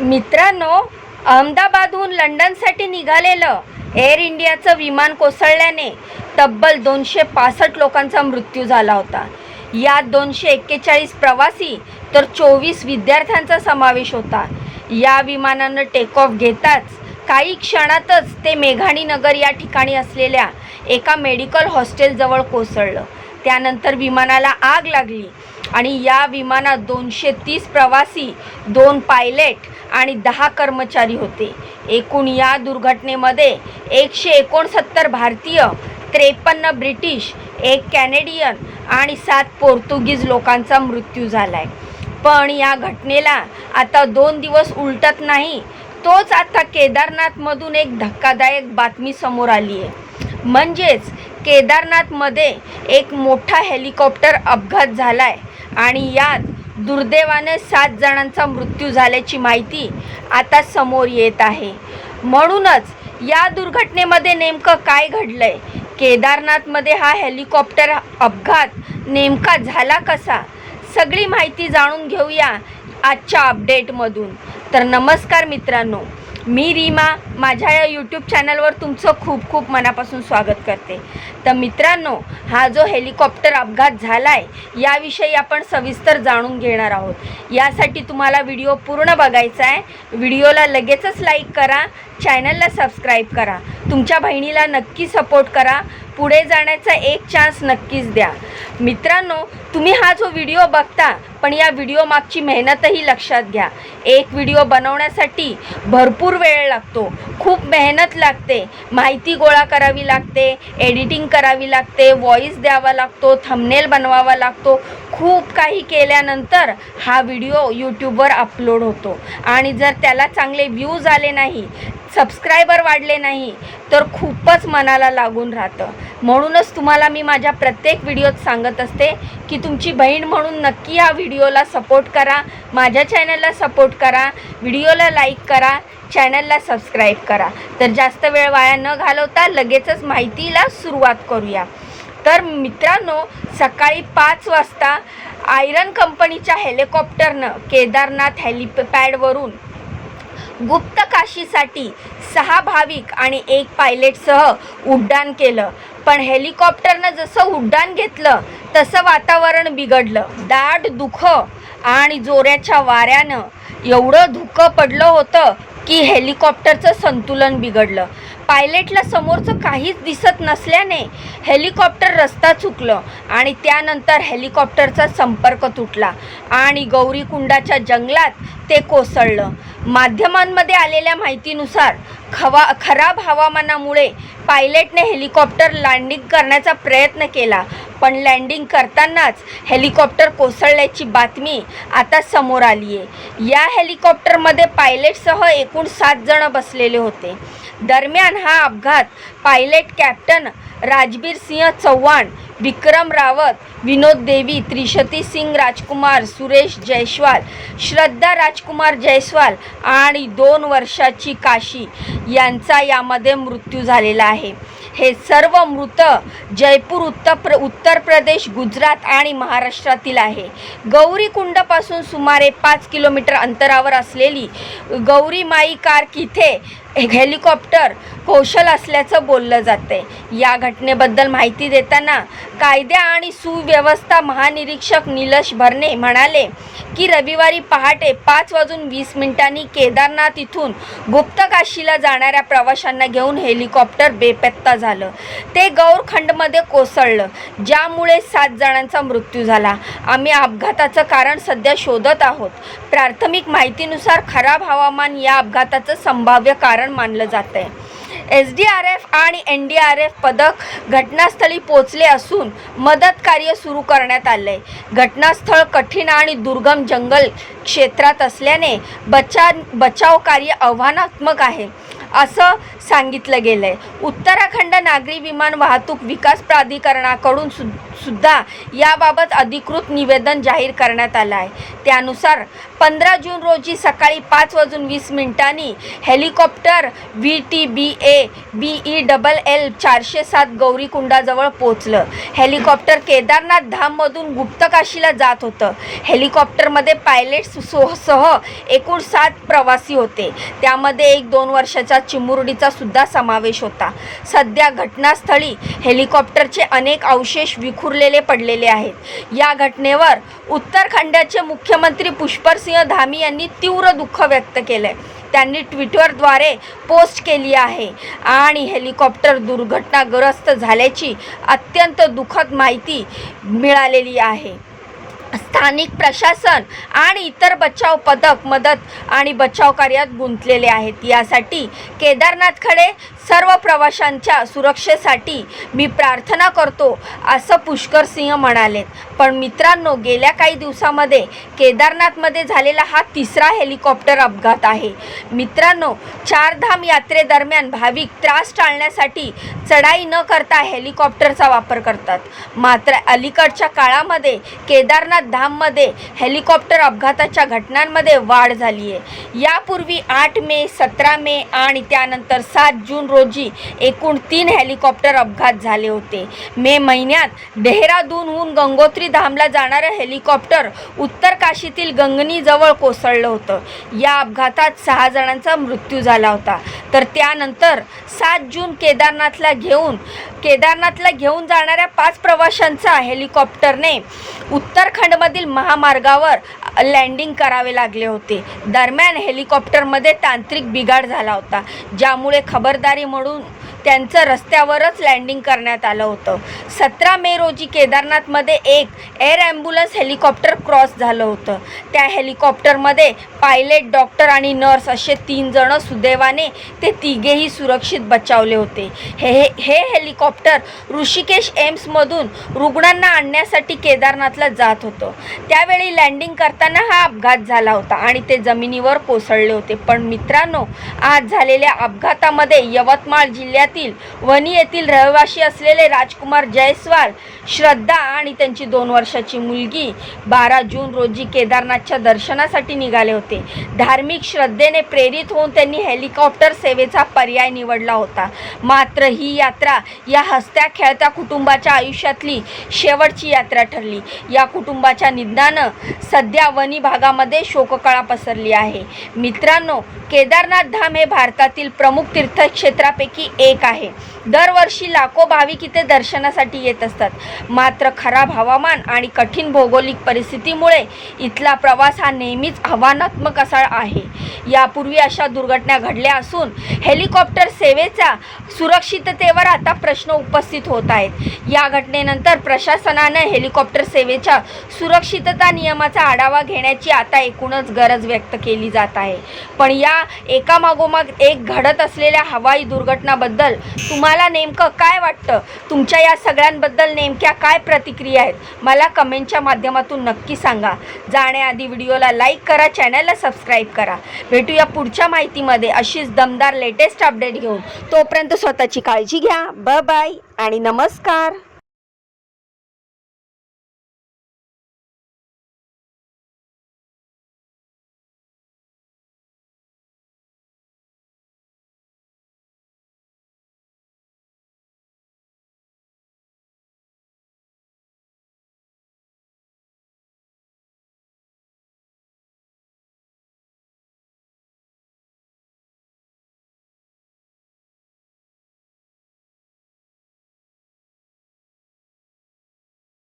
मित्रांनो अहमदाबादहून लंडनसाठी निघालेलं एअर इंडियाचं विमान कोसळल्याने तब्बल दोनशे पासष्ट लोकांचा मृत्यू झाला होता. यात दोनशे एक्केचाळीस प्रवासी तर चोवीस विद्यार्थ्यांचा समावेश होता. या विमानानं टेक ऑफ घेताच काही क्षणातच ते मेघाणी नगर या ठिकाणी असलेल्या एका मेडिकल हॉस्टेलजवळ कोसळलं. त्यानंतर विमानाला आग लागली आणि या विमानात दोनशे तीस प्रवासी दोन पायलट आणि दहा कर्मचारी होते. एकूण या दुर्घटनेमध्ये एकशे एकोणसत्तर भारतीय त्रेपन्न ब्रिटिश एक कॅनेडियन आणि सात पोर्तुगीज लोकांचा मृत्यू झाला आहे पण या घटनेला आता दोन दिवस उलटत नाही तोच आता केदारनाथमधून एक धक्कादायक बातमी समोर आली आहे. म्हणजेच केदारनाथमध्ये एक मोठा हेलिकॉप्टर अपघात झाला आहे आणि यात दुर्दैवाने सात जणांचा मृत्यू झाल्याची माहिती आता समोर येत आहे. म्हणूनच या दुर्घटनेमध्ये नेमकं काय घडलंय? केदारनाथमध्ये हा हेलिकॉप्टर अपघात नेमका झाला कसा? सगळी माहिती जाणून घेऊया आजच्या अपडेटमधून. तर नमस्कार मित्रांनो मी रीमा माझ्या या यूट्यूब चॅनलवर तुमचं खूप खूप मनापासून स्वागत करते. तर मित्रांनो हा जो हेलिकॉप्टर अपघात झाला आहे याविषयी आपण सविस्तर जाणून घेणार आहोत. यासाठी तुम्हाला व्हिडिओ पूर्ण बघायचा आहे. व्हिडिओला लगेचच लाईक करा. चॅनलला सबस्क्राईब करा. तुमच्या बहिणीला नक्की सपोर्ट करा. पुढे जाण्याचा एक चान्स नक्कीच द्या. मित्रांनो तुम्ही हा जो व्हिडिओ बघता पण या व्हिडिओ मागची मेहनतही लक्षात घ्या. एक व्हिडिओ बनवण्यासाठी भरपूर वेळ लागतो. खूप मेहनत लागते. माहिती गोळा करावी लागते एडिटिंग करावी लागते व्हॉईस द्यावा लागतो थंबनेल बनवावा लागतो. खूप काही केल्यानंतर हा व्हिडिओ यूट्यूबवर अपलोड होतो. आणि जर त्याला चांगले व्ह्यूज आले नाही सबस्क्रायबर वाढले नाही तर खूपच मनाला लागून राहतं. म्हणूनच तुम्हाला मी माझ्या प्रत्येक व्हिडिओत सांगत असते की तुमची बहीण म्हणून नक्की ह्या व्हिडिओला सपोर्ट करा माझ्या चॅनलला सपोर्ट करा व्हिडिओला लाईक करा चॅनलला सबस्क्राईब करा. तर जास्त वेळ वाया न घालवता लगेचच माहितीला सुरुवात करूया. तर मित्रांनो सकाळी पाच वाजता आयरन कंपनीच्या हेलिकॉप्टरनं केदारनाथ हेलिपॅडवरून गुप्त काशीसाठी सहा भाविक आणि एक पायलटसह उड्डाण केलं. पण हेलिकॉप्टरनं जसं उड्डाण घेतलं तसं वातावरण बिघडलं. दाट दुखं आणि जोऱ्याच्या वाऱ्यानं एवढं धुकं पडलं होतं की हेलिकॉप्टरचं संतुलन बिघडलं. पायलटला समोरचं काहीच दिसत नसल्याने हेलिकॉप्टर रस्ता चुकलं आणि त्यानंतर हेलिकॉप्टरचा संपर्क तुटला आणि गौरीकुंडाच्या जंगलात ते कोसळलं. माध्यमांमध्ये आलेल्या माहितीनुसार खवा खराब हवामानामुळे पायलटने हेलिकॉप्टर लँडिंग करण्याचा प्रयत्न केला. पण लँडिंग करतानाच हेलिकॉप्टर कोसळल्याची बातमी आता समोर आली आहे या हेलिकॉप्टरमध्ये पायलटसह एकूण सात जण बसलेले होते. दरम्यान हा अपघात. पायलट कॅप्टन राजबीर सिंह चव्हाण विक्रम रावत विनोद देवी त्रिशती सिंग राजकुमार सुरेश जयस्वाल श्रद्धा राजकुमार जयस्वाल आणि दोन वर्षाची काशी यांचा यामध्ये मृत्यू झालेला आहे. हे सर्व मृत जयपूर उत्तर प्र उत्तर प्रदेश गुजरात आणि महाराष्ट्रातील आहे. गौरीकुंडपासून सुमारे पाच किलोमीटर अंतरावर असलेली गौरीमाई कार किथे हेलिकॉप्टर कौशल असल्याचं बोललं जाते या घटनेबद्दल माहिती देताना कायद्या आणि सुव्यवस्था महानिरीक्षक निलश भरणे म्हणाले की रविवारी पहाटे पाच वाजून वीस मिनिटांनी केदारनाथ इथून गुप्तकाशीला जाणाऱ्या प्रवाशांना घेऊन हेलिकॉप्टर बेपत्ता झालं. ते गौरखंडमध्ये कोसळलं ज्यामुळे सात जणांचा मृत्यू झाला. आम्ही अपघाताचं कारण सध्या शोधत आहोत. प्राथमिक माहितीनुसार खराब हवामान या अपघाताचं संभाव्य कारण मानलं जात आहे एस डी आर एफ आणि एन डी आर एफ पदक घटनास्थळी पोचले असून मदत कार्य सुरू करण्यात आलं आहे घटनास्थळ कठीण आणि दुर्गम जंगल क्षेत्रात असल्याने बचा बचाव कार्य आव्हानात्मक आहे असं सांगितलं गेलं आहे उत्तराखंड नागरी विमान वाहतूक विकास प्राधिकरणाकडून सु सुद्धा याबाबत अधिकृत निवेदन जाहीर करण्यात आलं आहे. त्यानुसार पंधरा जून रोजी सकाळी पाच वाजून वीस मिनिटांनी helicopter V T B A B E double L चारशे सात गौरीकुंडाजवळ पोचलं हेलिकॉप्टर केदारनाथ धाममधून गुप्तकाशीला जात होतं. हेलिकॉप्टरमध्ये पायलट सह एकूण सात प्रवासी होते. त्यामध्ये एक दोन वर्षाचा चिमुरडीचा सुद्धा समावेश होता. सध्या घटनास्थळी हेलिकॉप्टरचे अनेक अवशेष विखुरलेले पडलेले आहेत. या घटनेवर उत्तराखंडाचे मुख्यमंत्री पुष्करसिंह धामी यांनी तीव्र दुःख व्यक्त केलंय. त्यांनी ट्विटरद्वारे पोस्ट केली आहे. आणि हेलिकॉप्टर दुर्घटनाग्रस्त झाल्याची अत्यंत दुःखद माहिती मिळालेली आहे. स्थानिक प्रशासन आणि इतर बचाव पथक मदत आणि बचाव कार्यात गुंतलेले आहेत. यासाठी केदारनाथ खडे सर्व प्रवाशांच्या सुरक्षेसाठी मी प्रार्थना करतो असं पुष्कर सिंह म्हणालेत. पण मित्रांनो गेल्या काही दिवसामध्ये केदारनाथमध्ये झालेला हा तिसरा हेलिकॉप्टर अपघात आहे. मित्रांनो चारधाम यात्रेदरम्यान भाविक त्रास टाळण्यासाठी चढाई न करता हेलिकॉप्टरचा वापर करतात. मात्र अलीकडच्या काळामध्ये केदारनाथ धाममध्ये हेलिकॉप्टर अपघाताच्या घटनांमध्ये वाढ झाली आहे यापूर्वी आठ मे सतरा मे आणि त्यानंतर सात जून रोजी एकूण तीन हेलिकॉप्टर अपघात झाले होते. मे महिन्यात डेहराडूनहून गंगोत्री धामला जाणारं हेलिकॉप्टर उत्तर काशीतील गंगनीजवळ कोसळलं होतं. या अपघातात सहा जणांचा मृत्यू झाला होता. तर त्यानंतर सात जून केदारनाथला घेऊन केदारनाथला घेऊन जाणाऱ्या पाच प्रवाशांचा हेलिकॉप्टरने उत्तराखंडमधील महामार्गावर लँडिंग करावे लागले होते. दरम्यान हेलिकॉप्टरमध्ये तांत्रिक बिघाड झाला होता ज्यामुळे खबरदारी म्हणून त्यांचं रस्त्यावरच लँडिंग करण्यात आलं होतं. सतरा मे रोजी केदारनाथमध्ये एक एअर ॲम्ब्युलन्स हेलिकॉप्टर क्रॉस झालं होतं. त्या हेलिकॉप्टरमध्ये पायलट डॉक्टर आणि नर्स असे तीन जण सुदैवाने ते तिघेही सुरक्षित बचावले होते. हे हे हेलिकॉप्टर ऋषिकेश एम्समधून रुग्णांना आणण्यासाठी केदारनाथला जात होतं. त्यावेळी लँडिंग करताना हा अपघात झाला होता आणि ते जमिनीवर कोसळले होते. पण मित्रांनो आज झालेल्या अपघातामध्ये यवतमाळ जिल्ह्यात जिल्ह्यातील वणी येथील रहिवासी असलेले राजकुमार जयस्वाल श्रद्धा आणि त्यांची दोन वर्षाची मुलगी बारा जून रोजी केदारनाथच्या दर्शनासाठी निघाले होते. धार्मिक श्रद्धेने प्रेरित होऊन त्यांनी हेलिकॉप्टर सेवेचा पर्याय निवडला होता. मात्र ही यात्रा या हसत्या खेळत्या कुटुंबाच्या आयुष्यातली शेवटची यात्रा ठरली. या कुटुंबाच्या निधनानं सध्या वनी भागामध्ये शोककळा पसरली आहे. मित्रांनो केदारनाथ धाम हे भारतातील प्रमुख तीर्थक्षेत्रापैकी एक आहे. दरवर्षी लाखो भाविक इथे दर्शनासाठी येत असतात. मात्र खराब हवामान आणि कठीण भौगोलिक परिस्थितीमुळे इथला प्रवास हा नेहमीच आव्हानात्मक असा आहे. यापूर्वी अशा दुर्घटना घडल्या असून हेलिकॉप्टर सेवेचा सुरक्षिततेवर आता प्रश्न उपस्थित होत आहेत. या घटनेनंतर प्रशासनानं हेलिकॉप्टर सेवेच्या सुरक्षितता नियमाचा आढावा घेण्याची आता एकूणच गरज व्यक्त केली जात आहे. पण या या एकामागोमाग एक घडत असलेल्या हवाई दुर्घटनाबद्दल तुम्हाला नेमकं काय वाटतं? तुमच्या या सगळ्यांबद्दल नेमक्या काय प्रतिक्रिया आहेत? मला कमेंटच्या माध्यमातून नक्की सांगा. जाण्याआधी व्हिडिओला लाईक करा चॅनलला सबस्क्राईब करा. भेटूया पुढच्या माहितीमध्ये अशीच दमदार लेटेस्ट अपडेट घेऊन. तोपर्यंत स्वतःची काळजी घ्या. ब बाय आणि नमस्कार.